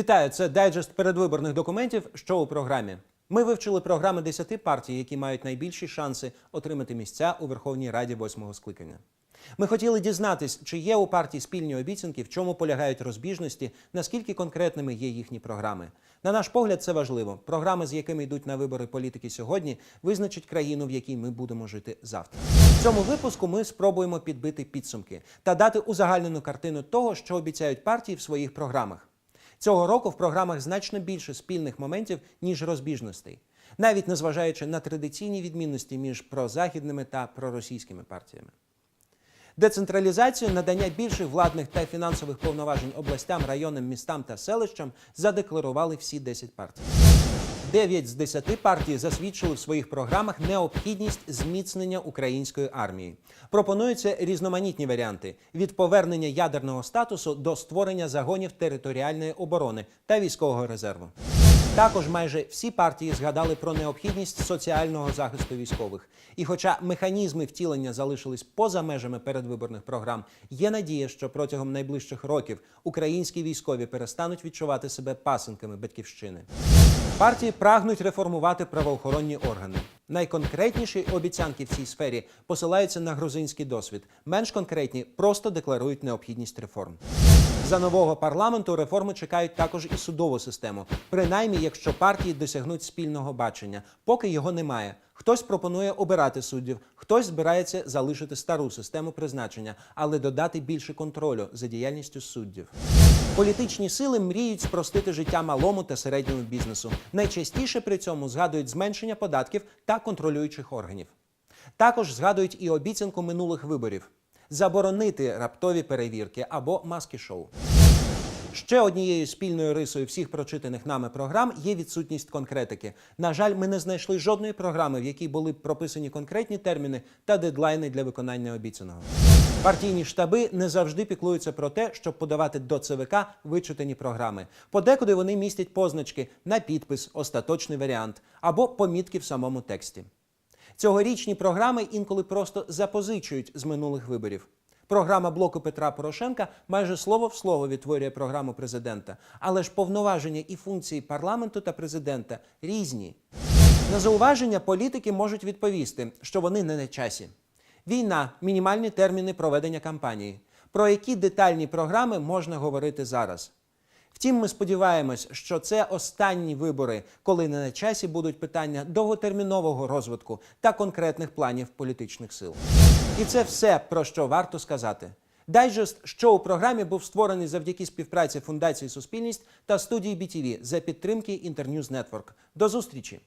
Вітаю! Це дайджест передвиборних документів, що у програмі. Ми вивчили програми 10 партій, які мають найбільші шанси отримати місця у Верховній Раді восьмого скликання. Ми хотіли дізнатись, чи є у партії спільні обіцянки, в чому полягають розбіжності, наскільки конкретними є їхні програми. На наш погляд, це важливо. Програми, з якими йдуть на вибори політики сьогодні, визначать країну, в якій ми будемо жити завтра. В цьому випуску ми спробуємо підбити підсумки та дати узагальнену картину того, що обіцяють партії в своїх програмах. Цього року в програмах значно більше спільних моментів, ніж розбіжностей, навіть незважаючи на традиційні відмінності між прозахідними та проросійськими партіями. Децентралізацію, надання більших владних та фінансових повноважень областям, районам, містам та селищам задекларували всі 10 партій. 9 з 10 партій засвідчили в своїх програмах необхідність зміцнення української армії. Пропонуються різноманітні варіанти: від повернення ядерного статусу до створення загонів територіальної оборони та військового резерву. Також майже всі партії згадали про необхідність соціального захисту військових. І хоча механізми втілення залишились поза межами передвиборних програм, є надія, що протягом найближчих років українські військові перестануть відчувати себе пасенками батьківщини. Партії прагнуть реформувати правоохоронні органи. Найконкретніші обіцянки в цій сфері посилаються на грузинський досвід. Менш конкретні просто декларують необхідність реформ. За нового парламенту реформи чекають також і судову систему, принаймні, якщо партії досягнуть спільного бачення, поки його немає. Хтось пропонує обирати суддів, хтось збирається залишити стару систему призначення, але додати більше контролю за діяльністю суддів. Політичні сили мріють спростити життя малому та середньому бізнесу. Найчастіше при цьому згадують зменшення податків та контролюючих органів. Також згадують і обіцянку минулих виборів заборонити раптові перевірки або маски-шоу. Ще однією спільною рисою всіх прочитаних нами програм є відсутність конкретики. На жаль, ми не знайшли жодної програми, в якій були б прописані конкретні терміни та дедлайни для виконання обіцяного. Партійні штаби не завжди піклуються про те, щоб подавати до ЦВК вичитані програми. Подекуди вони містять позначки на підпис, остаточний варіант або помітки в самому тексті. Цьогорічні програми інколи просто запозичують з минулих виборів. Програма блоку Петра Порошенка майже слово в слово відтворює програму президента, але ж повноваження і функції парламенту та президента різні. На зауваження політики можуть відповісти, що вони не на часі. Війна, мінімальні терміни проведення кампанії. Про які детальні програми можна говорити зараз? Втім, ми сподіваємось, що це останні вибори, коли не на часі будуть питання довготермінового розвитку та конкретних планів політичних сил. І це все, про що варто сказати. Дайджест, що у програмі був створений завдяки співпраці Фундації Суспільність та студії BTV за підтримки Інтерньюз Нетворк. До зустрічі!